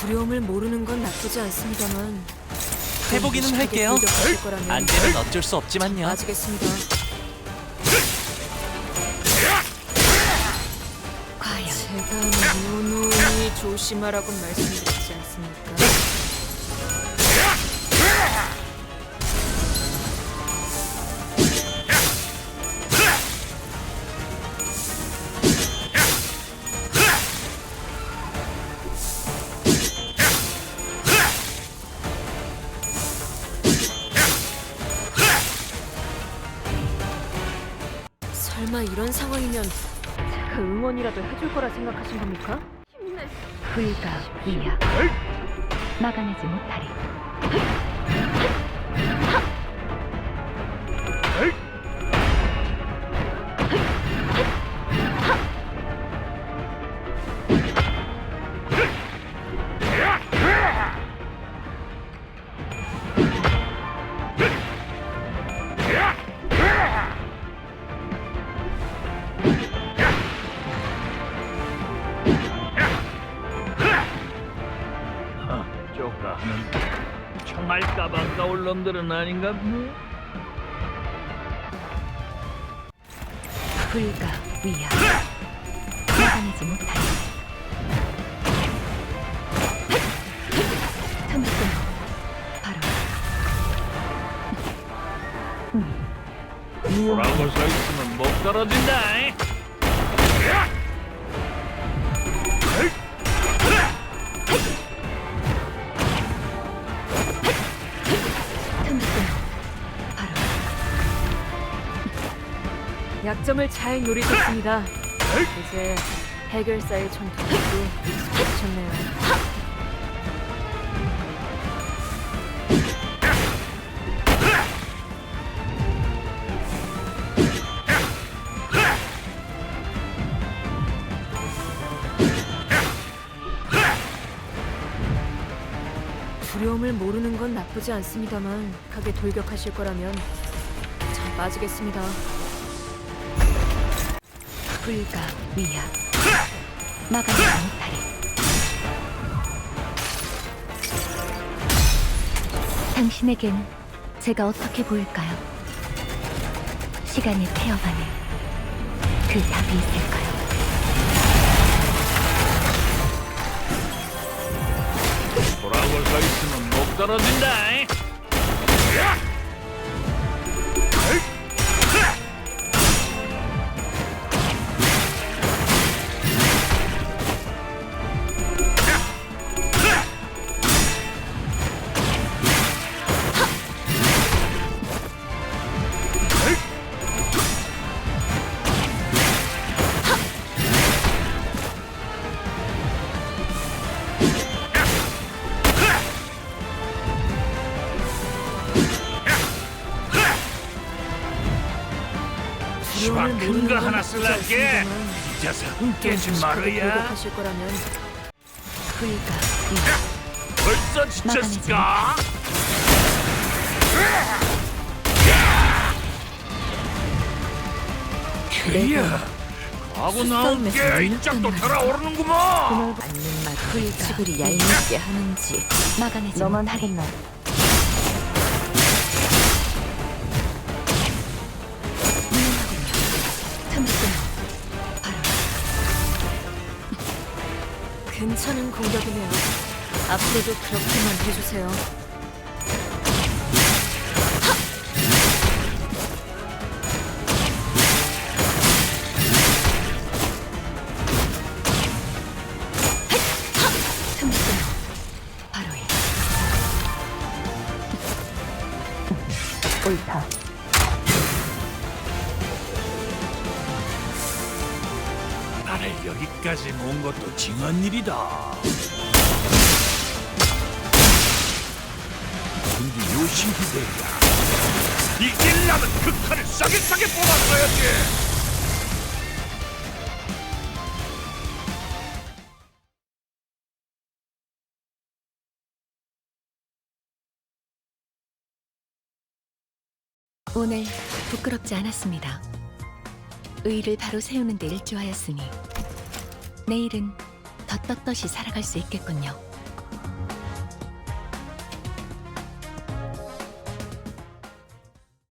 두려움을 모르는 건 나쁘지 않습니다만 해보기는 할게요. 안 되면 어쩔 수 없지만요. 맞으겠습니다. 과연 제가 누누이 조심하라고 말씀드렸지 설마 이런 상황이면 제가 응원이라도 해줄 거라 생각하신 겁니까? 불가 위야. 막아내지 못하리 총알 가방 가올 놈들은 아닌가? 보네. 불가 위야 막아내지 못하리 끊어 바로. 돌아오고 서 있으면 목 떨어진다. 틈 약점을 잘 노리셨습니다. 이제 해결사의 전투력도 익숙해지셨네요. 두려움을 모르는 건 나쁘지 않습니다만 가게 돌격하실 거라면 잘 빠지겠습니다. 불가 위야 막아내지 못하리 당신에겐 제가 어떻게 보일까요? 시간의 태엽 안에 그 답이 있을까요? 돌아오고 서 있으면 목 떨어진다. 두 려움을 큰 모르는 거건 하나 쓸랄게. 잊어서 좀 깨지 말아야. 돌격하실 거라면 위야 벌써 지쳤을까? 그야 하고 나온 게 입장도 달아오르는구먼. 맞는 맛 불가 그리 얄밉게 하는지 막아내지 너만 하겠나 괜찮은 공격이네요. 앞으로도 그렇게만 해주세요. 옳다 여기까지 모은 것도 징한 일이다. 근데 요신기대야. 이길라면 그 칼을 싸게 싸게 뽑았어야지. 오늘 부끄럽지 않았습니다. 의를 바로 세우는 데 일조하였으니 내일은 더 떳떳이 살아갈 수 있겠군요.